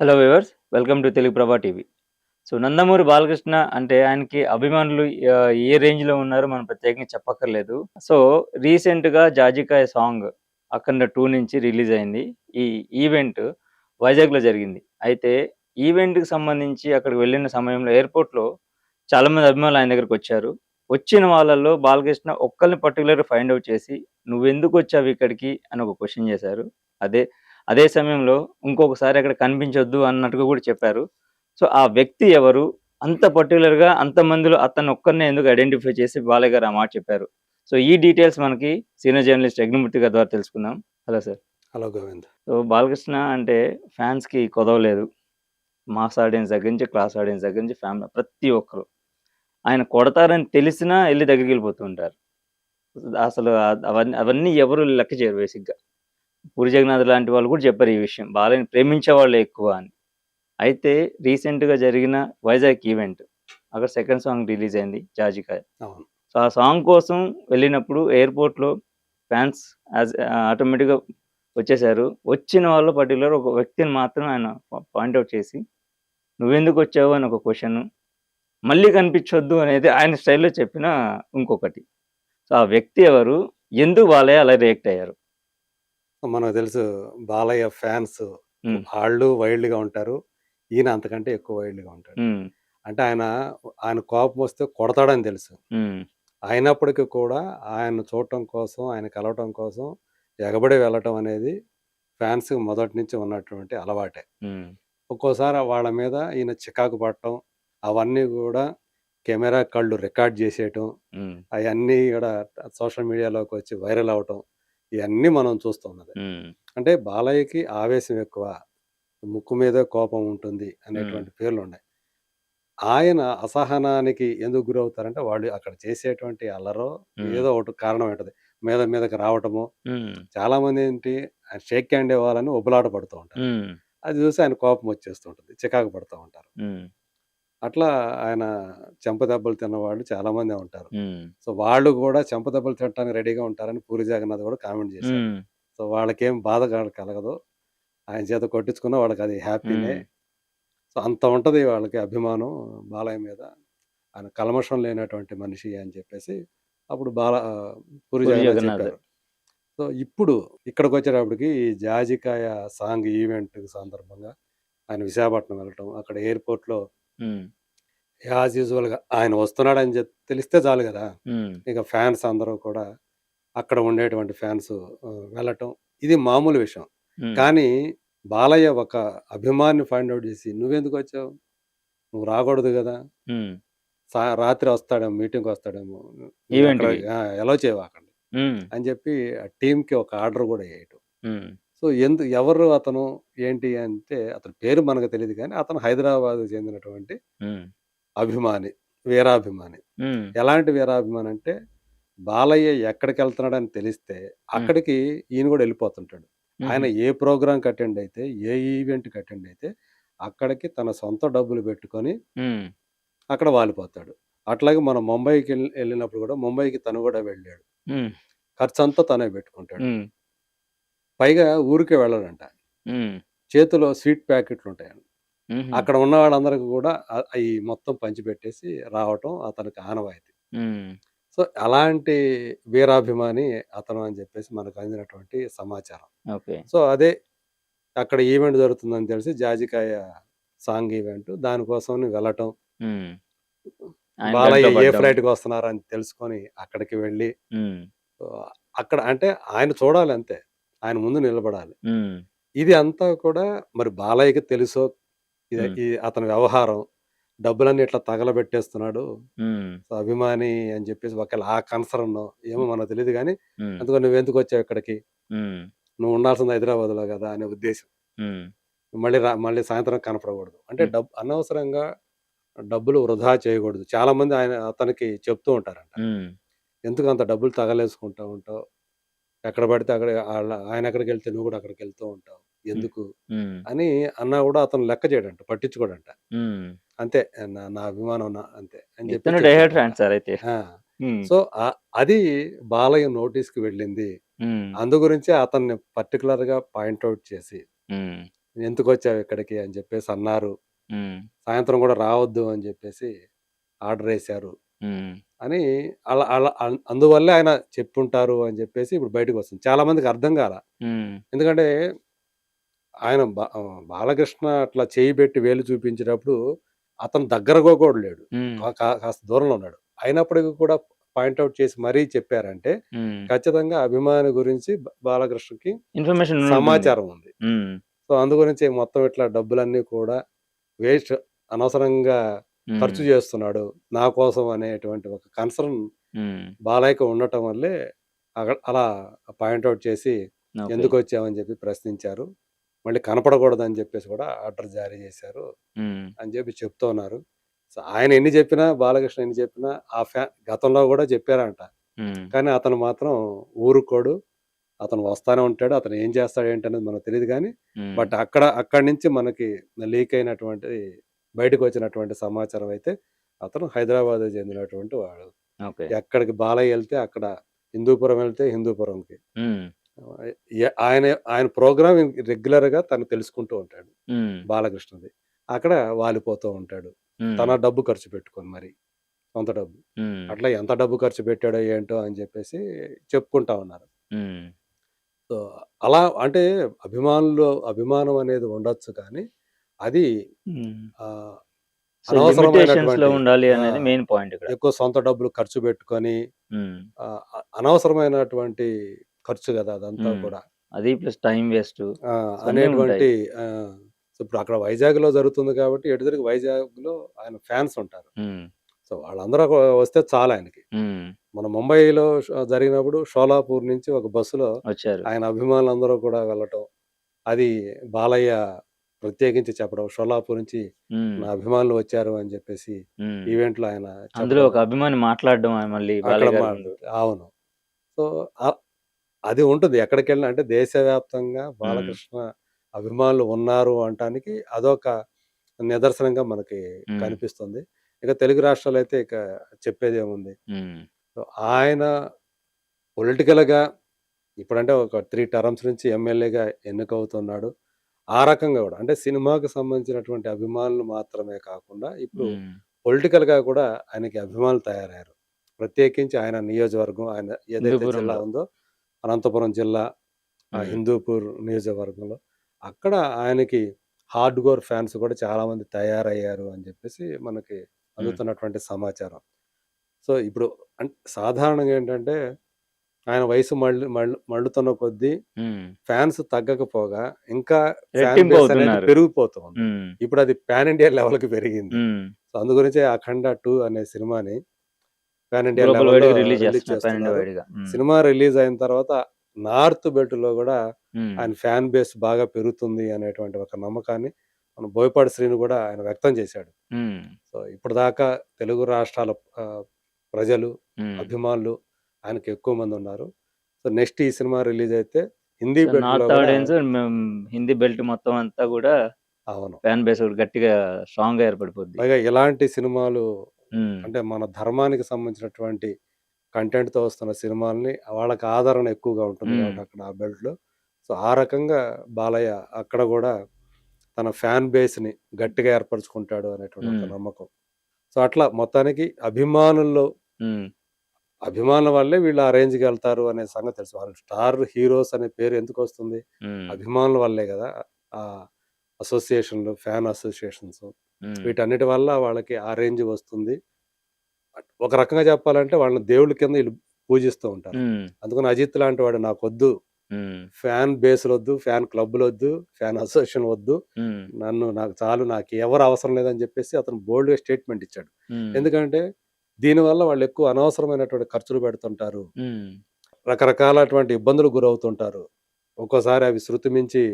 Hello viewers welcome to Telugu Prabha TV so Nandamuri Balakrishna అంటే ఆయనకి అభిమానులు ఏ రేంజ్లో ఉన్నారో మనం ప్రత్యేకంగా చెప్పక్కర్లేదు. సో రీసెంట్గా జాజికాయ సాంగ్ అఖండ టూ నుంచి రిలీజ్ అయింది. ఈ ఈవెంట్ వైజాగ్లో జరిగింది. అయితే ఈవెంట్కి సంబంధించి అక్కడికి వెళ్ళిన సమయంలో ఎయిర్పోర్ట్లో అభిమానులు ఆయన దగ్గరికి వచ్చారు. వచ్చిన వాళ్ళల్లో బాలకృష్ణ ఒక్కరిని పర్టికులర్ ఫైండ్ అవుట్ చేసి నువ్వెందుకు వచ్చావు ఇక్కడికి? అని ఒక క్వశ్చన్ చేశారు. అదే అదే సమయంలో ఇంకొకసారి అక్కడ కనిపించొద్దు అన్నట్టుగా కూడా చెప్పారు. సో ఆ వ్యక్తి ఎవరు? అంత పర్టికులర్గా అంత మందిలో అతను ఒక్కరినే ఎందుకు ఐడెంటిఫై చేసి బాలయ్య గారు ఆ మాట చెప్పారు? సో ఈ డీటెయిల్స్ మనకి సీనియర్ జర్నలిస్ట్ అగ్నిమూర్తి గారి ద్వారా తెలుసుకుందాం. Hello sir. Hello Govind. So Balakrishna అంటే ఫ్యాన్స్కి కొదవలేదు. మాస్ ఆడియన్స్ దగ్గర నుంచి క్లాస్ ఆడియన్స్ దగ్గర నుంచి ఫ్యామిలీ ప్రతి ఒక్కరు. ఆయన కొడతారని తెలిసినా వెళ్ళి దగ్గరికి వెళ్ళిపోతూ ఉంటారు. అసలు అవన్నీ అవన్నీ ఎవరు లెక్క చేయరు బేసిక్గా. పూరి జగన్నాథ్ లాంటి వాళ్ళు కూడా చెప్పారు ఈ విషయం. బాలని ప్రేమించే వాళ్ళే ఎక్కువ అని. అయితే రీసెంట్గా జరిగిన వైజాగ్ ఈవెంట్ అక్కడ సెకండ్ సాంగ్ రిలీజ్ అయింది జాజికాయ సో ఆ సాంగ్ కోసం వెళ్ళినప్పుడు ఎయిర్పోర్ట్లో ఫ్యాన్స్ యాజ్ ఆటోమేటిక్గా వచ్చేసారు. వచ్చిన వాళ్ళు పర్టికులర్ ఒక వ్యక్తిని మాత్రం ఆయన పాయింట్అవుట్ చేసి నువ్వెందుకు వచ్చావు? అని ఒక క్వశ్చన్. మళ్ళీ కనిపించొద్దు అనేది ఆయన స్టైల్లో చెప్పిన ఇంకొకటి. సో ఆ వ్యక్తి ఎవరు? ఎందుకు వాళ్ళే అలా రియాక్ట్ అయ్యారు? మనకు తెలుసు బాలయ్య ఫ్యాన్స్ ఉమ్, వాళ్ళు వైల్డ్గా ఉంటారు. ఈయన అంతకంటే ఎక్కువ వైల్డ్గా ఉంటాడు. ఉమ్, అంటే ఆయన ఆయన కోపం వస్తే కొడతాడని తెలుసు. ఉమ్, అయినప్పటికీ కూడా ఆయన చూడటం కోసం ఆయన కలవటం కోసం ఎగబడి వెళ్ళటం అనేది ఫ్యాన్స్ మొదటి నుంచి ఉన్నటువంటి అలవాటే. ఉమ్, ఒక్కోసారి వాళ్ళ మీద ఈయన చికాకు పడటం అవన్నీ కూడా కెమెరా కళ్ళు రికార్డ్ చేసేయటం ఉమ్, అవన్నీ కూడా సోషల్ మీడియాలోకి వచ్చి వైరల్ అవటం ఇవన్నీ మనం చూస్తున్నది ఉమ్, అంటే బాలయ్యకి ఆవేశం ఎక్కువ ముక్కు మీద కోపం ఉంటుంది అనేటువంటి పేర్లు ఉన్నాయి ఆయన అసహనానికి ఎందుకు గురవుతారంటే వాళ్ళు అక్కడ చేసేటువంటి అల్లరో. ఏదో ఒకటి కారణం ఉంటుంది. మీద మీదకి రావటము చాలా మంది ఏంటి షేక్ హ్యాండ్ ఇవ్వాలని ఉబలాట పడుతూ ఉంటారు. అది చూసి ఆయన కోపం వచ్చేస్తుంటుంది చికాకు పడుతూ ఉంటారు. అట్లా ఆయన చెంపదెబ్బలు తిన్నవాళ్ళు చాలా మంది ఉంటారు. సో వాళ్ళు కూడా చెంపదెబ్బలు తినడానికి రెడీగా ఉంటారని పూరి జగన్నాథ్ కూడా కామెంట్ చేశారు సో వాళ్ళకేం బాధ కలగదు. ఆయన చేత కొట్టించుకున్న వాళ్ళకి అది హ్యాపీనే. సో అంత ఉంటది వాళ్ళకి అభిమానం బాలయ్య మీద. ఆయన కల్మషం లేనటువంటి మనిషి అని చెప్పేసి అప్పుడు బాల పూరి జగన్నాథ్. చెప్పారు. సో ఇప్పుడు ఇక్కడికి వచ్చేటప్పటికి ఈ జాజికాయ సాంగ్ ఈవెంట్ సందర్భంగా ఆయన విశాఖపట్నం వెళ్ళటం అక్కడ ఎయిర్పోర్ట్లో ఉమ్, యాజ్ యూజువల్గా ఆయన వస్తున్నాడని చెప్పి తెలిస్తే చాలు కదా. ఇక ఫ్యాన్స్ అందరూ కూడా అక్కడ ఉండేటువంటి ఫ్యాన్స్ వెళ్ళటం ఇది మామూలు విషయం. కానీ బాలయ్య ఒక అభిమాన్ని ఫైండ్ అవుట్ చేసి నువ్వెందుకు వచ్చావు? నువ్వు రాకూడదు కదా. సా రాత్రి వస్తాడేమో మీటింగ్కి వస్తాడేమో అక్కడ. ఆ, ఎలా చేయవాకండి ఉమ్, అని చెప్పి ఆ టీంకి ఒక ఆర్డర్ కూడా వేయటం. సో ఎందు ఎవరు అతను ఏంటి అంటే అతని పేరు మనకు తెలియదు కానీ అతను హైదరాబాద్ చెందినటువంటి అభిమాని వీరాభిమాని. ఎలాంటి వీరాభిమాని అంటే బాలయ్య ఎక్కడికి వెళ్తున్నాడని తెలిస్తే అక్కడికి ఈయన కూడా వెళ్ళిపోతుంటాడు. ఆయన ఏ ప్రోగ్రాంకి అటెండ్ అయితే ఏ ఈవెంట్కి అటెండ్ అయితే అక్కడికి తన సొంత డబ్బులు పెట్టుకొని అక్కడ వాలిపోతాడు. అట్లాగే మనం ముంబైకి వెళ్ళి వెళ్ళినప్పుడు కూడా ముంబైకి తను కూడా వెళ్ళాడు. ఖర్చు అంతా తనే పెట్టుకుంటాడు. పైగా ఊరికే వెళ్ళాడంట చేతిలో స్వీట్ ప్యాకెట్లు ఉంటాయి ఉమ్, అక్కడ ఉన్న వాళ్ళందరికీ కూడా అవి మొత్తం పంచిపెట్టేసి రావటం అతనికి ఆనవాయితీ. సో అలాంటి వీరాభిమాని అతను అని చెప్పేసి మనకు అందినటువంటి సమాచారం. సో అదే అక్కడ ఈవెంట్ జరుగుతుందని తెలిసి జాజికాయ సాంగ్ ఈవెంట్ దానికోసం వెళ్ళటం. బాలయ్య ఏ. ఫ్లైట్కి వస్తున్నారని తెలుసుకొని అక్కడికి వెళ్ళి అక్కడ అంటే ఆయన చూడాలి అంతే ఆయన ముందు నిలబడాలి. ఇది అంతా కూడా మరి బాలయ్యకి తెలుసో? ఇది అతని వ్యవహారం. డబ్బులన్నీ ఇట్లా తగలబెట్టేస్తున్నాడు. సో అభిమాని అని చెప్పేసి ఒకవేళ ఆ కన్సర్న్ ఏమో మనకు తెలియదు కానీ అందుకని నువ్వు ఎందుకు వచ్చావు ఇక్కడికి? నువ్వు ఉండాల్సింది హైదరాబాద్లో కదా అనే ఉద్దేశం. మళ్ళీ మళ్ళీ సాయంత్రం కనపడకూడదు. అంటే. డబ్బు అనవసరంగా డబ్బులు వృధా చేయకూడదు. చాలా మంది ఆయన అతనికి చెప్తూ ఉంటారంట. ఎందుకు అంత డబ్బులు తగలేసుకుంటూ ఉంటావు? ఎక్కడ పడితే అక్కడ ఆయన ఎక్కడికి వెళ్తే నువ్వు కూడా అక్కడికి వెళ్తూ ఉంటావు. ఎందుకు? అని అన్నా కూడా అతను లెక్క చేయడంట పట్టించుకోడంట. అంతే నా అభిమానం అంతే అని చెప్పి సో అది బాలయ్య నోటీస్కి వెళ్ళింది. ఉమ్, అందు గురించి అతన్ని పర్టికులర్గా పాయింట్అవుట్ చేసి ఉమ్, ఎందుకొచ్చావు ఇక్కడికి? అని చెప్పేసి అన్నారు. సాయంత్రం గూడా రావద్దు అని జెప్పేసి ఆర్డరేశారు. హ్మ్. అని అలా అలా అన్ అందువల్లే ఆయన చెప్పుంటారు అని జెప్పేసి ఇప్పుడు బయటకొస్తుంది. చాలా మందికి అర్థం. హ్మ్. ఎందుకంటే ఆయన బా ఆహ్, బాలకృష్ణ అట్లా చెయ్యి బెట్టి వేలు చూపించేటప్పుడు అతను దగ్గరగా గూడా లేడు. హ్మ్. కా కా కాస్త దూరంలో ఉన్నాడు. అయినప్పటికి కూడా పాయింట్ ఔట్ చేసి మరీ చెప్పారంటే హ్మ్. ఖచ్చితంగా అభిమాని గురించి బ బాలకృష్ణకి ఇన్ఫర్మేషన్. సమాచారం ఉంది. హ్మ్. సో, అందు గురించి మొత్తం ఇట్లా డబ్బులన్నీ కూడా వేస్ట్ అనవసరంగా ఖర్చు హ్మ్. జేస్తున్నాడు. నా కోసం అనేటువంటి ఒక కన్సర్న్. బాలయ్యకి ఉండటం వల్లే అగ అలా పాయింట్ ఔట్ చేసి ఓకే. ఎందుకొచ్చావని జెప్పి ప్రశ్నించారు. మళ్ళీ కనపడకూడదని జెప్పేసి గూడా ఆర్డర్ జారీ హ్మ్. అని జెప్పి చెప్తూ ఉన్నారు. సో, ఆయన ఎన్ని జెప్పినా బాలకృష్ణ ఎన్ని జెప్పినా ఆ ఫ్యా గతంలో గూడా జెప్పారంట. హ్మ్. కానీ అతను మాత్రం ఊరుకోడు. అతను వస్తానే ఉంటాడు. అతను ఏం చేస్తాడు ఏంటనేది మనకు గానీ, హ్మ్. బట్ అక్కడ అక్కడి నుంచి మనకి లీక్ అయినటువంటి బయటకొచ్చినటువంటి సమాచారం అయితే అతను హైదరాబాద్‌కి చెందినటువంటి వాడు. ఎక్కడికి బాలయ్య ఎళ్తే అక్కడ హిందూపురం ఎళ్తే హిందూపురంకి. ఆయన ఆయన ప్రోగ్రామ్ రెగ్యులర్‌గా తను తెలుసుకుంటూ ఉంటాడు. బాలకృష్ణది. అక్కడ వాలిపోతూ ఉంటాడు. తన డబ్బు ఖర్చు పెట్టుకొని మరి. సొంత డబ్బు. అట్లా ఎంత డబ్బు ఖర్చు పెట్టాడో ఏంటో అని జెప్పేసి చెప్పుకుంటా ఉన్నారు. సో, అలా అంటే అభిమానులు అభిమానం అనేది ఉండొచ్చు కానీ, అది ఉండాలి! అనేది మెయిన్ పాయింట్ ఇక్కడ. ఎక్కువ సొంత డబ్బులు ఖర్చు పెట్టుకొని అనవసరమైనటువంటి ఖర్చు గదా! అదంతా. కూడా. అది ప్లస్ టైమ్ వేస్టు. అనేటువంటి ఇప్పుడు అక్కడ వైజాగ్‌లో జరుగుతుంది కాబట్టి ఎటు తిరిగి వైజాగ్‌లో ఆయన ఫ్యాన్స్ ఉంటారు. సో, వాళ్ళందరూ వస్తే చాలాయనకి. హ్మ్. మన ముంబైలో జరిగినప్పుడు షోలాపూర్ నుంచి ఒక బస్సులో వచ్చారు. ఆయన అభిమానులందరూ కూడా వెళ్ళటం. అది బాలయ్య ప్రత్యేకించి చెప్పడం. షోలాపూర్ నుంచి. నా అభిమానులు వచ్చారు అని జెప్పేసి హ్మ్. ఈవెంట్‌లో ఆయన అందులో. ఒక అభిమాని మాట్లాడడం మళ్ళీ. అవును. సో, అది ఉంటుంది. ఎక్కడికెళ్ళినా అంటే దేశవ్యాప్తంగా. బాలకృష్ణ అభిమానులు ఉన్నారు అనటానికి అదొక నిదర్శనంగా మనకి. కనిపిస్తుంది. ఇక తెలుగు రాష్ట్రాలైతే ఇక చెప్పేదేముంది. హ్మ్. సో, ఆయన పొలిటికల్‌గా ఇప్పుడంటే ఒక 3 టర్మ్స్ నుంచి ఎమ్మెల్యేగా ఎన్నికవుతున్నాడు. ఆ రకంగా గూడా అంటే సినిమాకు సంబంధించినటువంటి అభిమానులు మాత్రమే కాకుండా ఇప్పుడు. పొలిటికల్‌గా కూడా ఆయనకి అభిమానులు తయారయ్యారు. ప్రత్యేకించి ఆయన నియోజకవర్గం ఆయన ఏదైతే జిల్లా. ఉందో అనంతపురం జిల్లా. హిందూపూర్ నియోజకవర్గంలో అక్కడ ఆయనకి హార్డ్‌కోర్ ఫ్యాన్స్ కూడా చాలామంది తయారయ్యారు అని జెప్పేసి మనకి. అందుతున్నటువంటి సమాచారం. సో, ఇప్పుడు అన్ సాధారణంగా ఏంటంటే ఆయన వయసు మళ్ళి మళ్ళు మళ్ళుతున్న కొద్దీ. ఫ్యాన్స్ తగ్గకపోగా ఇంకా ఫ్యాన్ రెట్టింపు బేస్ అనేది అవుతున్నారు. పెరిగిపోతూ ఉంది. హ్మ్. ఇప్పుడది పాన్ ఇండియా లెవెల్‌కి పెరిగింది. హ్మ్. సో, అందు గురించే 'అఖండ 2' అనే సినిమాని పాన్ ఇండియా రిలీజ్. సినిమా రిలీజ్ అయిన తర్వాత నార్త్ బెల్ట్‌లో గూడా హ్మ్. ఆయన ఫ్యాన్ బేస్ బాగా పెరుగుతుంది అనేటువంటి ఒక నమ్మకాన్ని మన బోయపాటి శ్రీను గూడా ఆయన వ్యక్తం చేశాడు. సో, ఇప్పటిదాకా తెలుగు రాష్ట్రాల ప్రజలు. అభిమానులు ఆయనకి ఎక్కువ మందున్నారు. సో, నెక్స్ట్ ఈ సినిమా రిలీజ్ అయితే Hindi north audience Hindi belt మొత్తం అంతా గూడా అవును. ఫ్యాన్ బేస్ కూడా గట్టిగా స్ట్రాంగ్‌గా ఏర్పడిపోద్ది. పైగా ఇలాంటి సినిమాలు. అంటే మన ధర్మానికి సంబంధించినటువంటి కంటెంట్‌తో వస్తున్న సినిమాల్ని వాళ్ళకి ఆదరణ ఎక్కువగా ఉంటుంది. కాబట్టి అక్కడ ఆ బెల్ట్‌లో. సో, ఆ రకంగా బాలయ్య అక్కడ గూడా తన ఫ్యాన్ బేస్‌ని గట్టిగా ఏర్పరుచుకుంటాడు అనేటువంటి. నమ్మకం. సో, అట్లా మొత్తానికి అభిమానుల్లో అభిమానుల వల్లే వీళ్ళు ఆ రేంజ్‌కెళ్తారు అనే సంగతి తెలుసు. వాళ్ళు స్టార్ హీరోస్ అనే పేరు ఎందుకొస్తుంది? హ్మ్. అభిమానుల వల్లే గదా! ఆ అసోసియేషన్‌లు, ఫ్యాన్ అసోసియేషన్స్. వీటన్నిటి వల్ల వాళ్ళకి ఆ రేంజ్ వస్తుంది. ఒక రకంగా చెప్పాలంటే వాళ్ళని దేవుళ్ళ కింద ఈళ్ళు పూజిస్తూ ఉంటారు. అందుకని అజిత్ లాంటి వాడు నాకొద్దు. హ్మ్. ఫ్యాన్ బేస్‌లొద్దు, ఫ్యాన్ క్లబ్‌లొద్దు, ఫ్యాన్ అసోసియేషన్ వద్దు. నన్ను నాకు చాలు నాకెవరు అవసరం లేదని జెప్పేసి అతను బోల్డ్‌గా స్టేట్మెంట్ ఇచ్చాడు. ఎందుకంటే దీనివల్ల వాళ్ళు ఎక్కువ అనవసరమైనటువంటి ఖర్చులు పెడుతుంటారు. రకరకాలటువంటి ఇబ్బందులు గురవుతుంటారు. ఒక్కోసారి అవి శృతి మించి.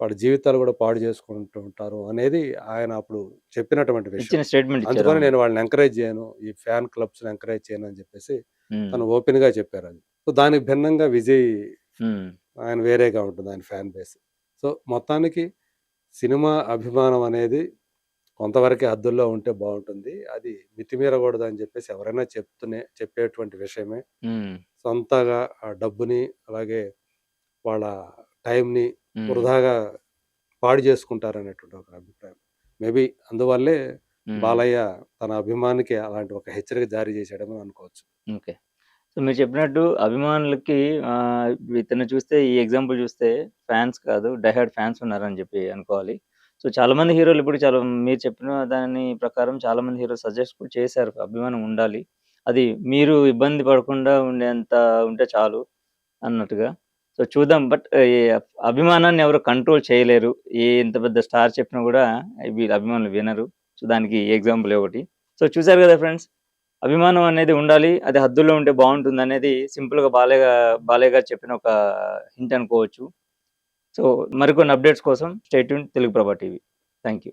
వాడి జీవితాలు గూడా పాడు జేసుకుంటూ ఉంటారు అనేది ఆయన అప్పుడు చెప్పినటువంటి విషయం. అందుకని. నేను వాళ్ళని ఎంకరేజ్ జేయను. ఈ ఫ్యాన్ క్లబ్స్‌ని ఎంకరేజ్ చేయనని జెప్పేసి హ్మ్. తను ఓపెన్‌గా చెప్పారది. సో, దానికి భిన్నంగా విజయ్. ఆయన వేరేగా ఉంటుంది ఆయన ఫ్యాన్ బేస్. సో, మొత్తానికి సినిమా అభిమానం అనేది కొంతవరకే హద్దుల్లో ఉంటే బావుంటుంది. అది మితిమీరగూడదని జెప్పేసి ఎవరైనా చెప్తూనే చెప్పేటువంటి విషయమే. సొంతగా ఆ డబ్బుని అలాగే వాళ్ళ టైంని. వృధాగా పాడు చేసుకుంటారు అనేటువంటి ఒక అభిప్రాయం మేబీ అందువల్లే. బాలయ్య తన అభిమానికి అలాంటి ఒక హెచ్చరిక జారీ చేశాడని అనుకోవచ్చు ఓకే. సో మీరు చెప్పినట్టు అభిమానులకి ఆహ్, ఇతన్ని చూస్తే ఈ ఎగ్జాంపుల్ చూస్తే ఫ్యాన్స్ కాదు డై హార్డ్ ఫ్యాన్స్ ఉన్నారని చెప్పి అనుకోవాలి. సో చాలామంది హీరోలు ఇప్పుడు చాలా మీరు చెప్పిన దాని ప్రకారం చాలామంది హీరోలు సజెస్ట్ కూడా చేశారు. అభిమానం ఉండాలి. అది మీరు ఇబ్బంది పడకుండా ఉండేంత ఉంటే చాలు అన్నట్టుగా. సో చూద్దాం. బట్ అభిమానాన్ని ఎవరు కంట్రోల్ చేయలేరు. ఏ ఎంత పెద్ద స్టార్ చెప్పినా కూడా అభిమానులు వినరు. సో దానికి ఎగ్జాంపుల్ ఒకటి. సో చూసారు కదా ఫ్రెండ్స్. అభిమానం అనేది ఉండాలి. అది హద్దుల్లో ఉంటే బావుంటుందనేది సింపుల్‌గా బాలయ్య గా బాలయ్య గారు చెప్పిన ఒక హింట్ అనుకోవచ్చు. సో మరికొన్ని అప్డేట్స్ కోసం state tune Telugu Prabha TV. Thank you.